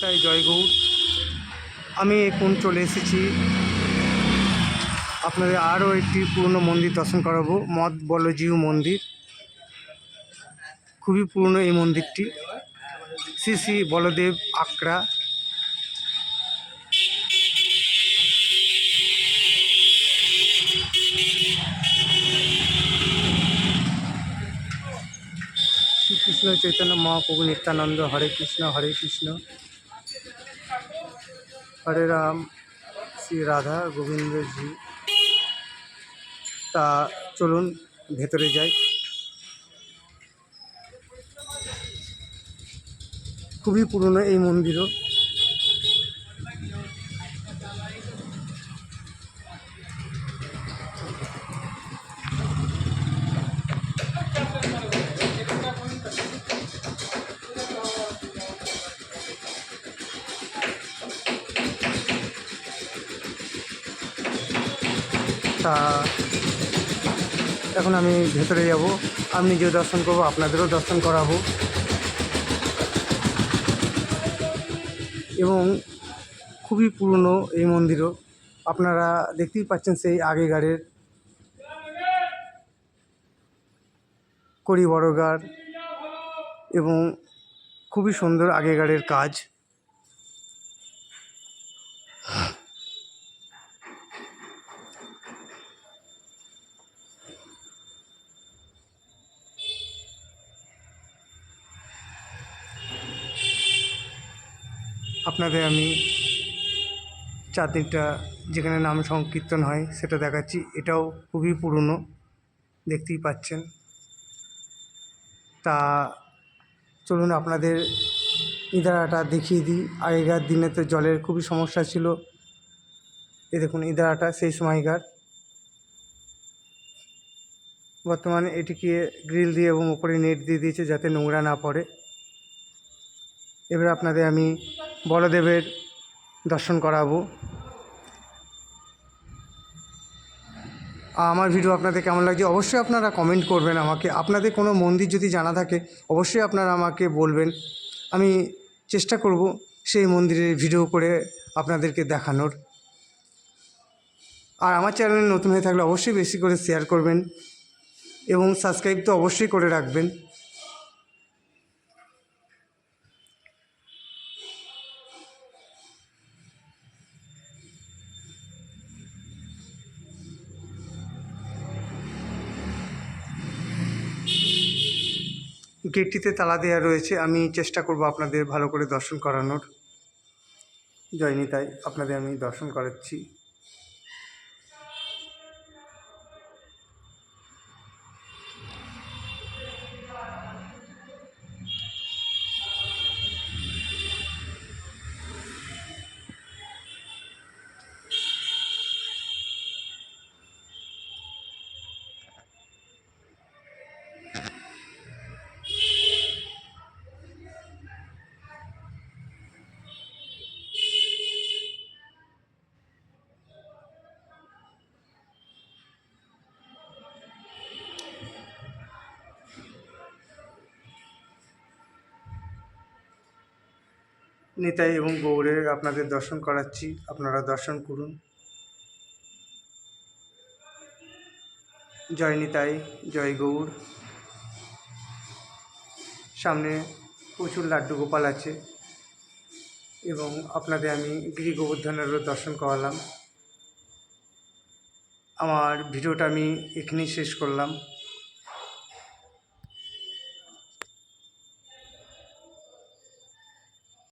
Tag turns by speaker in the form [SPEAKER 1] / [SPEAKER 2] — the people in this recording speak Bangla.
[SPEAKER 1] তাই জয় গৌর। আমি এখন চলে এসেছি। আপনাদের আরও একটি পুরনো মন্দির দর্শন করাবো, মদ বলজিউ মন্দির। খুবই পুরনো এই মন্দিরটি। শ্রী শ্রী বলদেব আকড়া শ্রীকৃষ্ণ চৈতন্য মহাপ্রভু নিত্যানন্দ হরে কৃষ্ণ হরে কৃষ্ণ। হরে রাম শ্রী রাধা গোবিন্দজি তা চলুন ভেতরে যাই। খুবই পুরনো এই মন্দিরও। তা এখন আমি ভেতরে যাব। আমি নিজেও দর্শন করব, আপনাদেরও দর্শন করাবো। এবং খুবই পুরনো এই মন্দিরও, আপনারা দেখতেই পাচ্ছেন সেই আগেকারের করি বড়গার এবং খুবই সুন্দর আগেকারের কাজ। আপনাদের আমি চারদিকটা যেখানে নাম সংকীর্তন হয় সেটা দেখাচ্ছি। এটাও খুবই পুরনো, দেখতেই পাচ্ছেন। তা চলুন আপনাদের ইদারাটা দেখিয়ে দিই। আগেকার দিনে তো জলের খুবই সমস্যা ছিল। এ দেখুন ইদারাটা, সেই সময়কার। বর্তমানে এটিকে গ্রিল দিয়ে এবং উপরে নেট দিয়ে দিয়েছে যাতে নোংরা না পড়ে। এবার আপনাদের আমি বলদেবের দর্শন করাবো। আমার ভিডিও আপনাদের কেমন লাগছে? অবশ্যই আপনারা কমেন্ট করবেন আমাকে। আপনাদের কোনো মন্দির যদি জানা থাকে, অবশ্যই আপনারা আমাকে বলবেন। আমি চেষ্টা করব সেই মন্দিরের ভিডিও করে আপনাদেরকে দেখানোর। আর আমার চ্যানেলে নতুন হয়ে থাকলে অবশ্যই বেশি করে শেয়ার করবেন এবং সাবস্ক্রাইব তো অবশ্যই করে রাখবেন। গেটটিতে তালা দেওয়া রয়েছে। আমি চেষ্টা করব আপনাদের ভালো করে দর্শন করানোর। জয় তাই আপনাদের আমি দর্শন করাচ্ছি। নিতাই এবং গৌড়ের আপনাদের দর্শন করাচ্ছি। আপনারা দর্শন করুন। জয় নিতাই, জয় গৌড়। সামনে প্রচুর লাড্ডু গোপাল আছে এবং আপনাদের আমি গিরি গোবর্ধনেরও দর্শন করালাম। আমার ভিডিওটা আমি এখানেই শেষ করলাম।